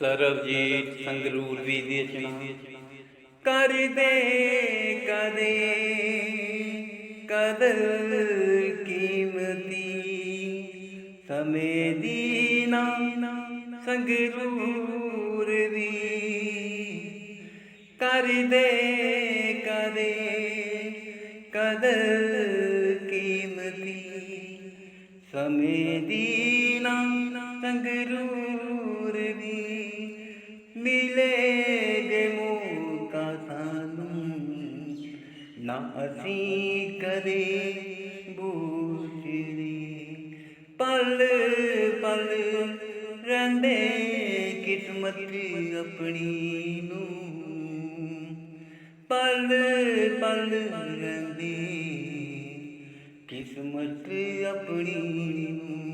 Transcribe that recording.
ਸਰਬਜੀਤ ਸੰਗਰੂਰ ਵੀ ਦੀ ਕਰਦੇ ਕਦੇ ਕਦਰ ਕੀਮਤੀ। ਸਮੇਂ ਦੀ ਨਾ ਸੰਗਰੂਰ ਦੀ ਕਰਦੇ ਕਦੇ ਕਦਰ ਕੀਮਤੀ। ਸਮੇਂ ਦੀ ਨਾ ਸੰਗਰੂਰ ਨਾ ਅਸੀਂ ਕਦੇ ਬੂਝਦੇ ਪਲ ਪਲ ਰਹਿੰਦੇ ਕਿਸਮਤ ਆਪਣੀ ਨੂੰ। ਪਲ ਪਲ ਰਹਿੰਦੇ ਕਿਸਮਤ ਆਪਣੀ ਨੂੰ।